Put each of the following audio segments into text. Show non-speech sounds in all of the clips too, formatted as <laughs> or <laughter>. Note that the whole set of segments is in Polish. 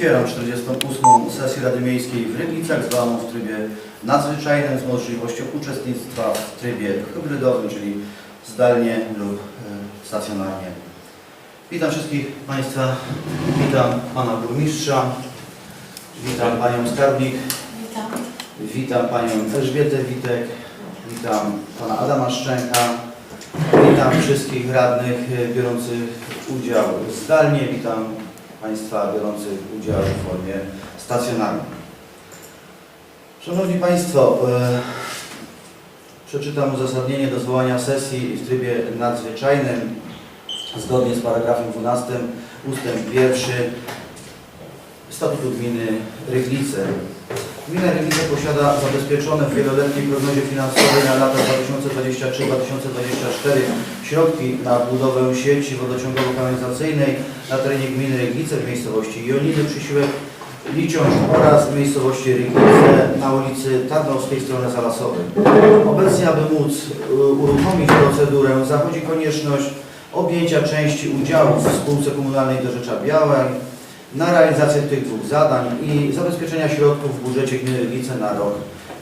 Otwieram 48. sesję Rady Miejskiej w Rybnicach, zwaną w trybie nadzwyczajnym z możliwością uczestnictwa w trybie hybrydowym, czyli zdalnie lub e, stacjonarnie. Witam wszystkich Państwa, witam Pana Burmistrza, witam Panią Skarbnik, Witam. witam Panią Elżbietę Witek, witam Pana Adama Szczęka, witam wszystkich radnych e, biorących udział zdalnie, witam Państwa biorących udział w formie stacjonarnej. Szanowni Państwo, e, przeczytam uzasadnienie do zwołania sesji w trybie nadzwyczajnym zgodnie z paragrafem 12 ustęp 1 Statutu Gminy Rygnice. Gmina Rygnice posiada zabezpieczone w wieloletniej prognozie finansowej na lata 2023-2024 środki na budowę sieci wodociągowo-kanalizacyjnej na terenie gminy Rygnice w miejscowości Joniny Przysiłek Liciąż oraz w miejscowości Rygnice na ulicy Tarnowskiej strony Zalasowej. Obecnie, aby móc y, uruchomić procedurę, zachodzi konieczność objęcia części udziałów w spółce komunalnej do Rzecza Białej na realizację tych dwóch zadań i zabezpieczenia środków w budżecie gminy Rygnice na rok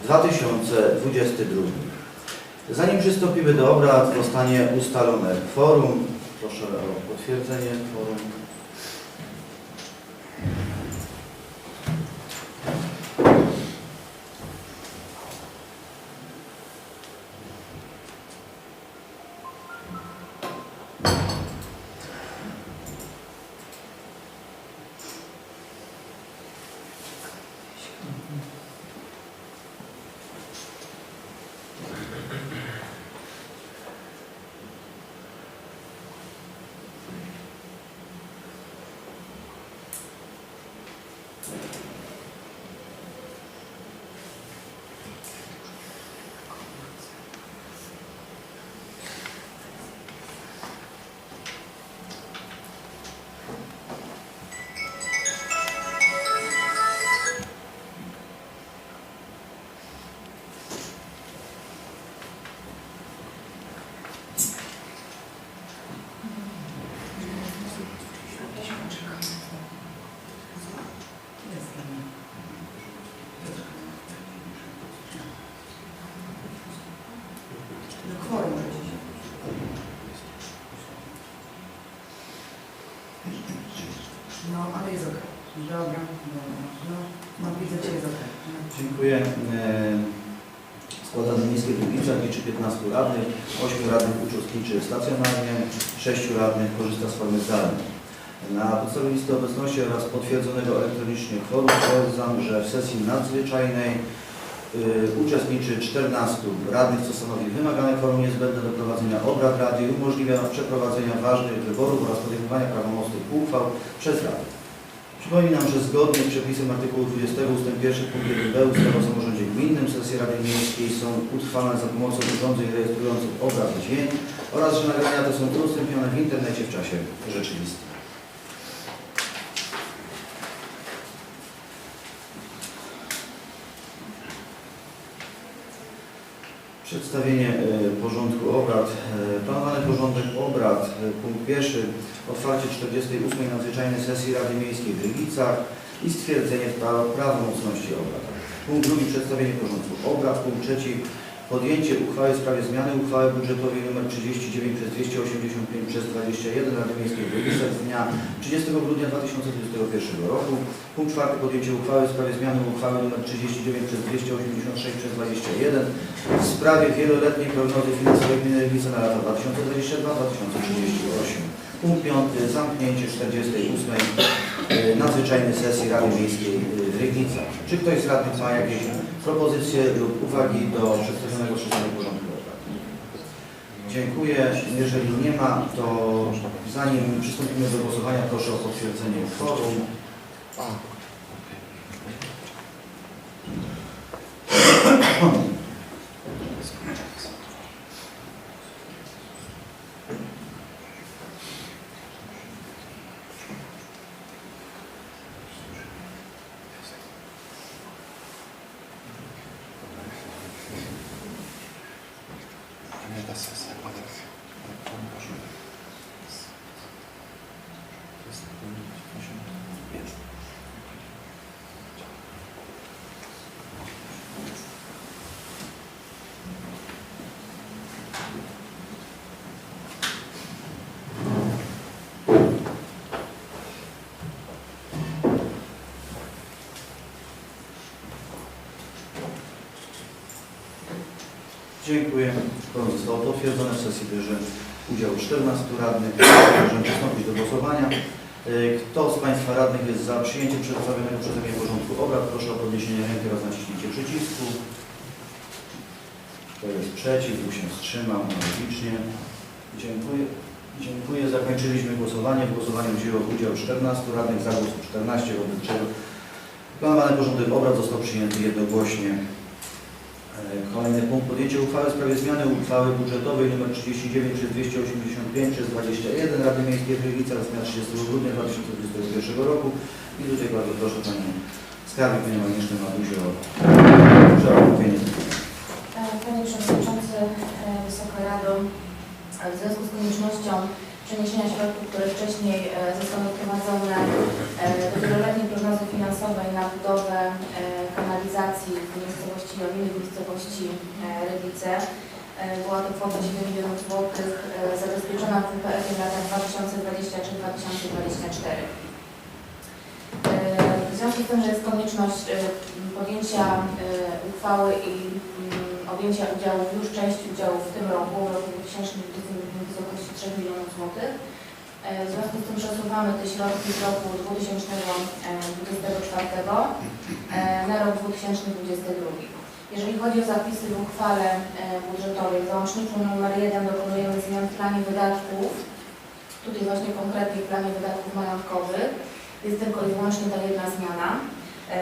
2022. Zanim przystąpimy do obrad, zostanie ustalone kworum. Proszę o potwierdzenie kworum. Dobra. No, no widzę Cię jest okej. No. Dziękuję. E, Skład Rady Miejskiej liczy 15 radnych, 8 radnych uczestniczy stacjonarnie, 6 radnych korzysta z formy zdalnej. Na podstawie listy obecności oraz potwierdzonego elektronicznie kworum stwierdzam, że w sesji nadzwyczajnej y, uczestniczy 14 radnych, co stanowi wymagane kworum niezbędne do prowadzenia obrad Rady i umożliwia przeprowadzenia ważnych wyborów oraz podejmowania prawomocnych uchwał przez Radę. Przypominam, że zgodnie z przepisem artykułu 20 ust. 1 punkt 1b ustawy o samorządzie gminnym sesje Rady Miejskiej są utrwalane za pomocą urządzeń rejestrujących obraz i dźwięk oraz że nagrania te są udostępnione w internecie w czasie rzeczywistym. Przedstawienie e, porządku obrad. E, Planowany porządek obrad, e, punkt pierwszy, otwarcie 48. nadzwyczajnej sesji Rady Miejskiej w Ryglicach i stwierdzenie pra- prawomocności obrad. Punkt drugi, przedstawienie porządku obrad. Punkt trzeci, podjęcie uchwały w sprawie zmiany uchwały budżetowej nr 39 przez 285 przez 21 Rady Miejskiej w Ryglicach z dnia 30 grudnia 2021 roku. Punkt czwarty, podjęcie uchwały w sprawie zmiany uchwały nr 39 przez 286 przez 21 w sprawie wieloletniej prognozy finansowej gminy Rygnice na lata 2022-2038. Punkt piąty, zamknięcie 48. e, nadzwyczajnej sesji Rady Miejskiej w Rygnicach. Czy ktoś z radnych ma jakieś propozycje lub uwagi do przedstawionego przeze porządku obrad? Dziękuję. Jeżeli nie ma, to zanim przystąpimy do głosowania, proszę o potwierdzenie kworum. Nie ta sesja, ale to może. To jest Dziękuję. Kworum zostało potwierdzone. W sesji bierze udział 14 radnych. Możemy przystąpić do głosowania. Y, Kto z Państwa radnych jest za przyjęciem przedstawionego przeze mnie porządku obrad? Proszę o podniesienie ręki oraz naciśnięcie przycisku. Kto jest przeciw? Kto się wstrzymał? Dziękuję. Dziękuję. Zakończyliśmy głosowanie. W głosowaniu wzięło udział 14 radnych, za głosów 14, wobec planowany porządek obrad został przyjęty jednogłośnie. E, Kolejny punkt. Podjęcie uchwały w sprawie zmiany uchwały budżetowej nr 39 przez 285 przez 21 Rady Miejskiej w Gliwicach z dnia 30 grudnia 2021 roku. I tutaj bardzo proszę Panią Skarbnik, Panią Agnieszkę Madusię o przerobienie. Panie Przewodniczący, e, Wysoka Rado, e, w związku z koniecznością przeniesienia środków, które wcześniej e, zostały wprowadzone e, do wieloletniej prognozy finansowej na budowę e, kanalizacji w miejscowości Joliny, w miejscowości e, Rybice, e, była to kwota 7 milionów złotych e, zabezpieczona w WPF w latach 2023-2024. E, W związku z tym, że jest konieczność e, podjęcia e, uchwały i mm, objęcia udziałów, już części udziałów w tym roku, w roku 2020 w wysokości 3 milionów złotych. E, W związku z tym przesuwamy te środki z roku 2024 e, na rok 2022. Jeżeli chodzi o zapisy w uchwale e, budżetowej, w załączniku nr 1 dokonujemy zmian w planie wydatków. Tutaj właśnie konkretnie w planie wydatków majątkowych jest tylko i wyłącznie ta jedna zmiana. E,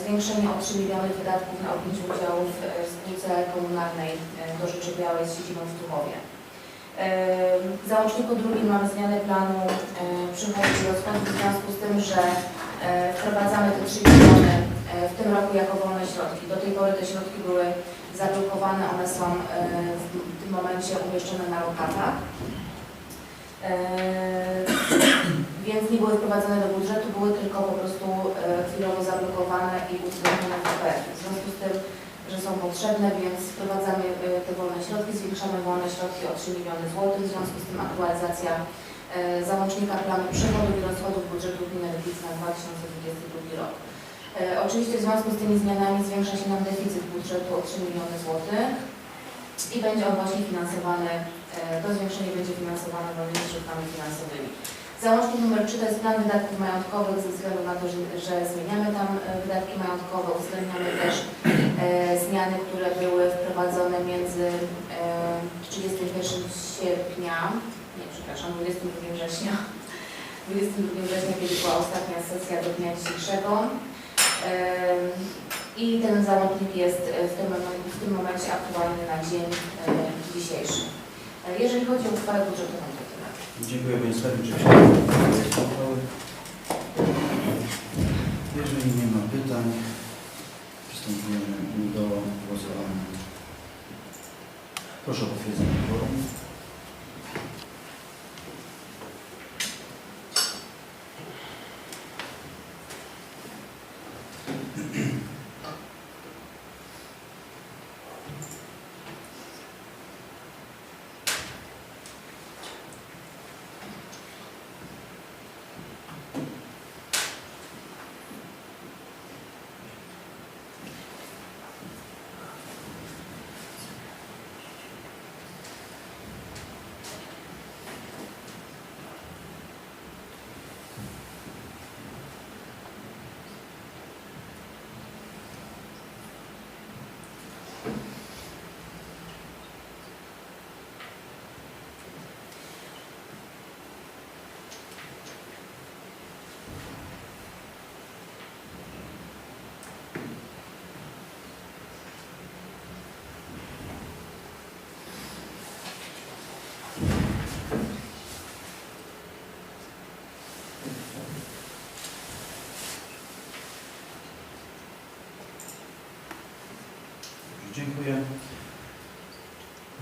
Zwiększenie o 3 miliony wydatków na objęcie udziałów e, w spółce komunalnej e, do Rzeczy Białej z siedzibą w Tuchowie. W załączniku drugim mamy zmianę planu przychodów i rozchodów w związku z tym, że wprowadzamy te 3 miliony w tym roku jako wolne środki. Do tej pory te środki były zablokowane, one są w tym momencie umieszczone na lokatach. Więc nie były wprowadzone do budżetu, były tylko po prostu e, chwilowo zablokowane i uwzględnione w PPR. W związku z tym, że są potrzebne, więc wprowadzamy e, te wolne środki, zwiększamy wolne środki o 3 miliony złotych, w związku z tym aktualizacja e, załącznika planu przychodów i rozchodów budżetu gminy Rybice na 2022 rok. E, Oczywiście w związku z tymi zmianami zwiększa się nam deficyt budżetu o 3 miliony złotych i będzie on właśnie finansowany, to zwiększenie będzie finansowane wolnymi środkami finansowymi. Załącznik numer 3 to jest plan wydatków majątkowych ze względu na to, że, że zmieniamy tam wydatki majątkowe, uwzględniamy też zmiany, które były wprowadzone między e, 31 sierpnia, nie przepraszam, 22 września, <laughs> 22 września, kiedy była ostatnia sesja do dnia dzisiejszego. Em, I ten załącznik jest e, w tym, momencie, w tym momencie aktualny na dzień e, dzisiejszy. E, Jeżeli chodzi o uchwałę budżetową, to tyle. Dziękuję Panie uchwały? Jeżeli nie ma pytań, przystępujemy do głosowania. Proszę o potwierdzenie kworum. Dziękuję.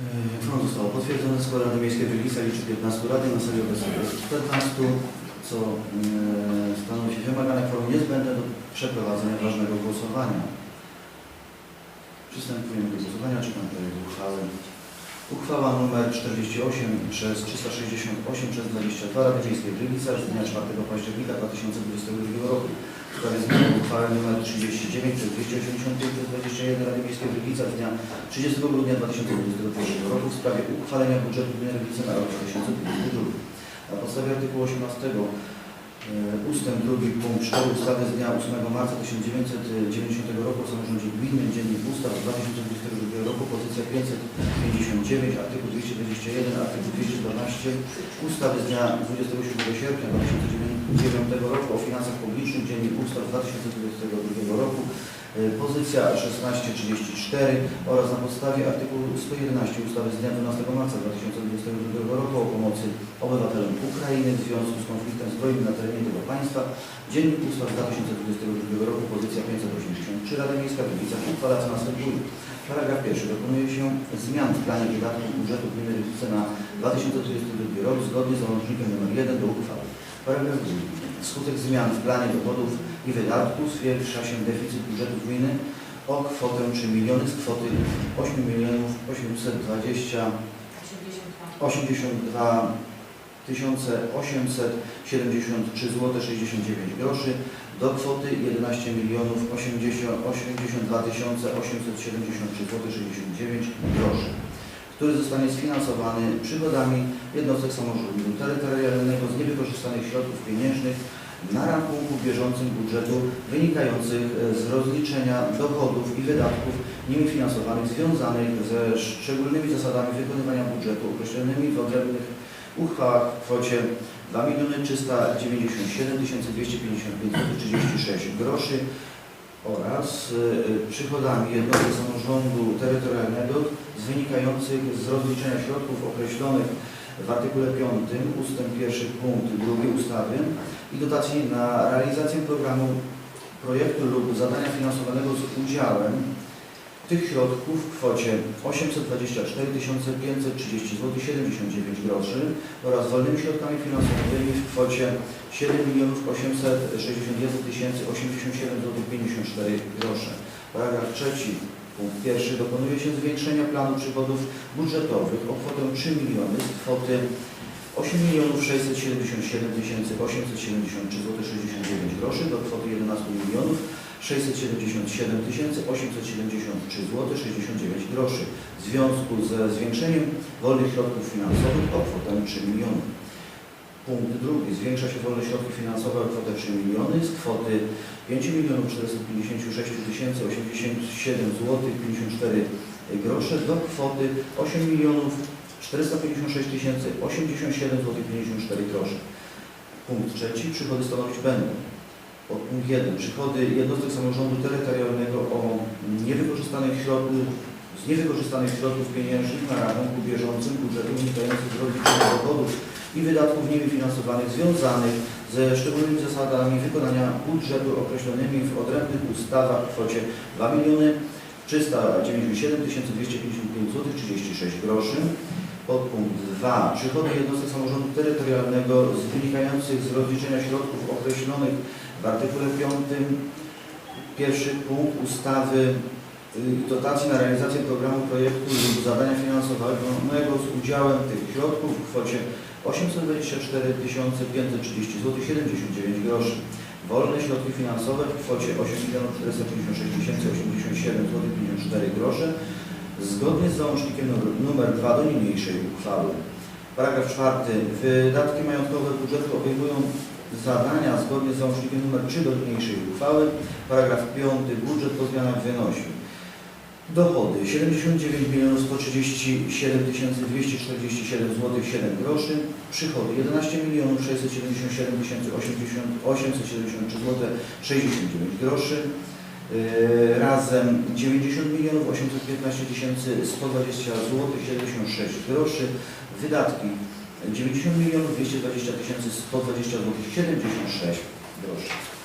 Yy, Kworum zostało potwierdzone. Skład Rady Miejskiej w Gliwicach liczy 15 radnych, na sali obecnej jest 14, co yy, stanowi wymagane kworum niezbędne do przeprowadzenia ważnego głosowania. Przystępujemy do głosowania. Czytam projekt uchwały. Uchwała nr 48 przez 368 przez 22 Rady Miejskiej w Gliwicach z dnia 4 października 2022 roku w sprawie zmiany uchwały nr 39 przez 285 przez 21 Rady Miejskiej w Rybnicach z dnia 30 grudnia 2021 roku w sprawie uchwalenia budżetu gminy Rybnice na rok 2022. Na podstawie artykułu 18 e, ustęp 2 punkt 4 ustawy z dnia 8 marca 1990 roku o samorządzie gminnym Dziennik Ustaw z 2022 roku pozycja 559 artykuł 221 artykuł 212 ustawy z dnia 27 sierpnia 2009 roku o finansach publicznych Dziennik Ustaw z 2022 roku y, pozycja 1634 oraz na podstawie artykułu 111 ustawy z dnia 12 marca 2022 roku o pomocy obywatelom Ukrainy w związku z konfliktem zbrojnym na terenie tego państwa Dziennik Ustaw z 2022 roku pozycja 583 Rada Miejska Rybnicach uchwala co następuje. Paragraf pierwszy. Dokonuje się zmian w planie wydatków budżetu gminy Rybnice na 2022 rok zgodnie z załącznikiem nr 1 do uchwały. Paragraf drugi. Wskutek zmian w planie dochodów i wydatków zwiększa się deficyt budżetu gminy o kwotę 3 miliony z kwoty 8 milionów 820 82. 82 873 zł 69 groszy do kwoty 11 milionów 80 82 873 zł 69 groszy, który zostanie sfinansowany przychodami jednostek samorządu terytorialnego z niewykorzystanych środków pieniężnych na rachunku bieżącym budżetu wynikających z rozliczenia dochodów i wydatków nimi finansowanych związanych ze szczególnymi zasadami wykonywania budżetu określonymi w odrębnych uchwałach w kwocie 2 397 255 36 groszy oraz y, przychodami jednostek samorządu terytorialnego wynikających z rozliczenia środków określonych w artykule 5 ustęp 1 punkt 2 ustawy i dotacji na realizację programu projektu lub zadania finansowanego z udziałem tych środków w kwocie 824 530 zł 79 groszy oraz wolnymi środkami finansowymi w kwocie 7 861 087 zł 54 grosze. Paragraf trzeci. Punkt pierwszy. Dokonuje się zwiększenia planu przychodów budżetowych o kwotę 3 miliony z kwoty 8 677 873 zł 69 groszy do kwoty 11 milionów 677 873 zł 69 groszy w związku ze zwiększeniem wolnych środków finansowych o kwotę 3 miliony. Punkt drugi. Zwiększa się wolne środki finansowe o kwotę 3 miliony z kwoty 5 milionów 456 087 zł 54 grosze do kwoty 8 milionów 456 087 zł 54 grosze. Punkt trzeci. Przychody stanowić będą Punkt 1. Przychody jednostek samorządu terytorialnego o niewykorzystanych środków, z niewykorzystanych środków pieniężnych na rachunku bieżącym budżetu wynikających z rozliczenia dochodów i wydatków nimi finansowanych związanych ze szczególnymi zasadami wykonania budżetu określonymi w odrębnych ustawach w kwocie 2 miliony 397 255 zł 36 groszy. Podpunkt 2. Przychody jednostek samorządu terytorialnego z wynikających z rozliczenia środków określonych w artykule 5 pierwszy punkt ustawy y, dotacji na realizację programu projektu lub zadania finansowego z udziałem tych środków w kwocie 824 530 zł 79 groszy. Wolne środki finansowe w kwocie 8 456 087 zł 54 grosze zgodnie z załącznikiem nr 2 do niniejszej uchwały. Paragraf czwarty. Wydatki majątkowe budżetu obejmują zadania zgodnie z załącznikiem nr 3 do niniejszej uchwały. Paragraf 5. Budżet po zmianach wynosi dochody. 79 137 247 zł 7 groszy, przychody 11 677 873 zł 69 groszy, Yy, razem 90 milionów 815 120 zł 76 groszy, wydatki 90 milionów 220 120 zł 76 groszy.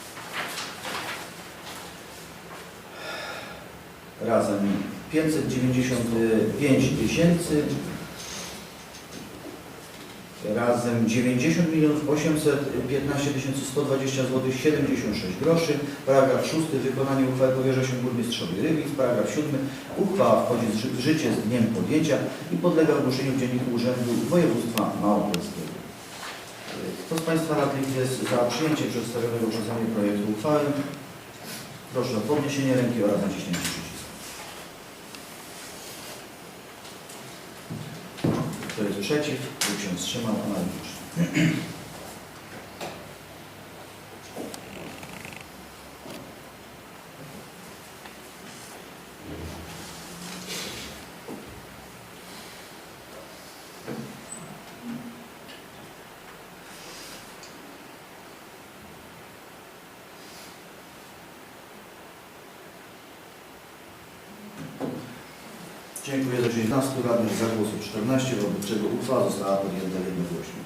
Razem 595 tysięcy razem 90 milionów 815 120 zł 76 groszy. Paragraf 6. Wykonanie uchwały powierza się burmistrzowi Rybic. Paragraf 7. Uchwała wchodzi w ży- w życie z dniem podjęcia i podlega ogłoszeniu w Dzienniku Urzędu Województwa Małopolskiego. Kto z Państwa radnych jest za przyjęciem przedstawionego przeze mnie projektu uchwały? Proszę o podniesienie ręki oraz naciśnięcie przycisku. Kto przeciw lub się wstrzymał? Analitycznie. Dziękuję za 19 radnych, za głosów 14, wobec czego uchwała została podjęta jednogłośnie.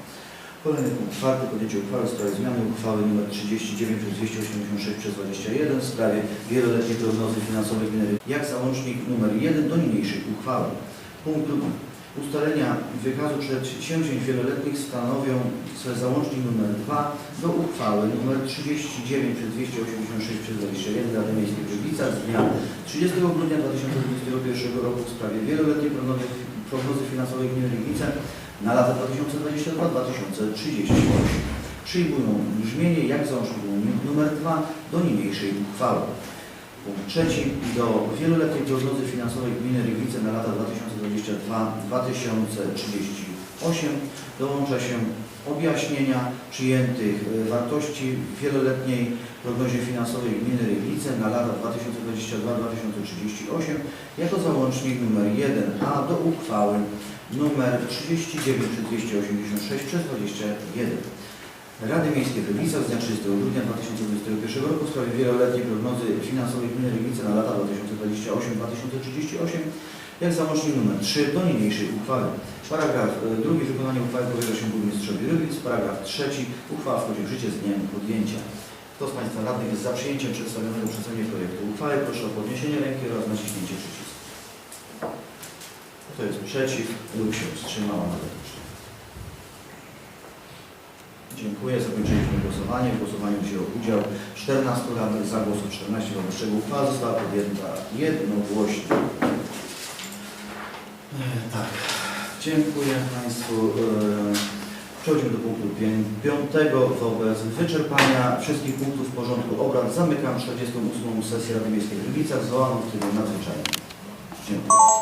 Kolejny punkt czwarty, podjęcie uchwały w sprawie zmiany uchwały nr 39 przez 286 przez 21 w sprawie wieloletniej prognozy finansowej gminy jak załącznik nr 1 do niniejszej uchwały. Punkt drugi. Ustalenia wykazu przedsięwzięć wieloletnich stanowią załącznik nr 2 do uchwały nr 39 przez 286 przez 21 Rady Miejskiej w z dnia 30 grudnia 2021 roku w sprawie wieloletniej prognozy, finansowej gminy Gliwice na lata 2022-2038. Przyjmują brzmienie jak załącznik nr 2 do niniejszej uchwały. Punkt trzeci. Do wieloletniej prognozy finansowej gminy Ryglice na lata 2022-2038 dołącza się objaśnienia przyjętych e, wartości w wieloletniej prognozie finansowej gminy Ryglice na lata 2022-2038 jako załącznik nr 1a do uchwały nr 39 286 przez 21. Rady Miejskiej w Rybnicach z dnia 30 grudnia 2021 roku w sprawie wieloletniej prognozy finansowej gminy Rybnice na lata 2028-2038 jak załącznik nr 3 do niniejszej uchwały. Paragraf e, drugi. Wykonanie uchwały powierza się burmistrzowi Rybic. Paragraf trzeci. Uchwała wchodzi w życie z dniem podjęcia. Kto z Państwa radnych jest za przyjęciem przedstawionego przeze mnie projektu uchwały, proszę o podniesienie ręki oraz naciśnięcie przycisku. Kto jest przeciw lub się wstrzymał. Dziękuję. Zakończyliśmy głosowanie. W głosowaniu wzięło udział 14 radnych, za głosów 14, wobec czego uchwała została podjęta jednogłośnie. E, Tak. Dziękuję Państwu. E, Przechodzimy do punktu pię- piątego. Wobec wyczerpania wszystkich punktów porządku obrad zamykam 48. sesję Rady Miejskiej w Rybicach zwołaną w trybie nadzwyczajnym. Dziękuję.